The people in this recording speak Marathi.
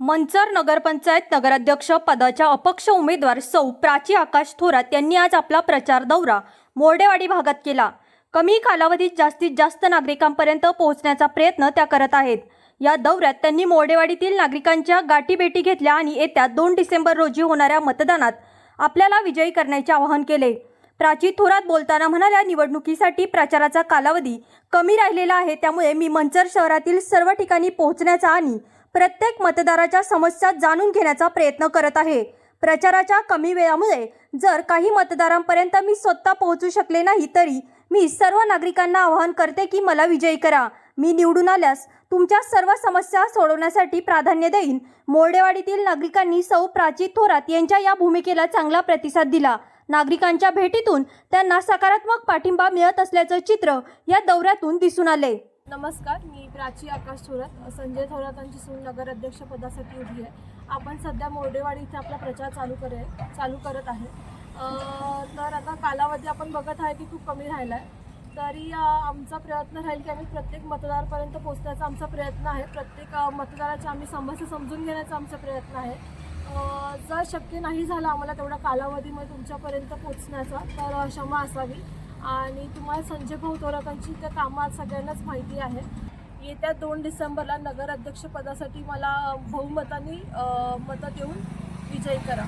मंचर नगरपंचायत नगराध्यक्ष पदाच्या अपक्ष उमेदवार सौ प्राची आकाश थोरात यांनी आज आपला प्रचार दौरा मोर्डेवाडी भागात केला. कमी कालावधीत जास्तीत जास्त नागरिकांपर्यंत पोहोचण्याचा प्रयत्न त्या करत आहेत. या दौऱ्यात त्यांनी मोर्डेवाडीतील नागरिकांच्या गाठीभेटी घेतल्या आणि येत्या दोन डिसेंबर रोजी होणाऱ्या मतदानात आपल्याला विजयी करण्याचे आवाहन केले. प्राची थोरात बोलताना म्हणाल्या निवडणुकीसाठी प्रचाराचा कालावधी कमी राहिलेला आहे त्यामुळे मी मंचर शहरातील सर्व ठिकाणी पोहोचण्याचा आणि प्रत्येक मतदाराच्या समस्या जाणून घेण्याचा प्रयत्न करत आहे. प्रचाराच्या कमी वेळामुळे जर काही मतदारांपर्यंत मी स्वतः पोहोचू शकले नाही तरी मी सर्व नागरिकांना आवाहन करते की मला विजयी करा. मी निवडून आल्यास तुमच्या सर्व समस्या सोडवण्यासाठी प्राधान्य देईन. मोर्डेवाडीतील नागरिकांनी सौ प्राची थोरात यांच्या या भूमिकेला चांगला प्रतिसाद दिला. नागरिकांच्या भेटीतून त्यांना सकारात्मक पाठिंबा मिळत असल्याचं चित्र या दौऱ्यातून दिसून आले. नमस्कार मी प्राची आकाश थोरात. संजय थोरातांची सून नगर अध्यक्ष पदासाठी उभी आहे. आपण सध्या मोर्डेवाडी इथे आपला प्रचार चालू करे चालू करत आहे. तर आता कालावधी आपण बघत आहे की खूप कमी राहिला आहे तरी आमचा प्रयत्न राहील की आम्ही प्रत्येक मतदारपर्यंत पोचण्याचा आमचा प्रयत्न आहे. प्रत्येक मतदाराच्या आम्ही समस्या समजून घेण्याचा आमचा प्रयत्न आहे. जर शक्य नाही झालं आम्हाला तेवढ्या कालावधीमध्ये तुमच्यापर्यंत पोचण्याचा तर क्षमा असावी. आणि तुम्हाला संजय भाऊ थोरातांची त्या कामात सगळ्यांनाच माहिती आहे. येत्या दोन डिसेंबरला नगर अध्यक्षपदासाठी मला बहुमताने मतं देऊन विजयी करा.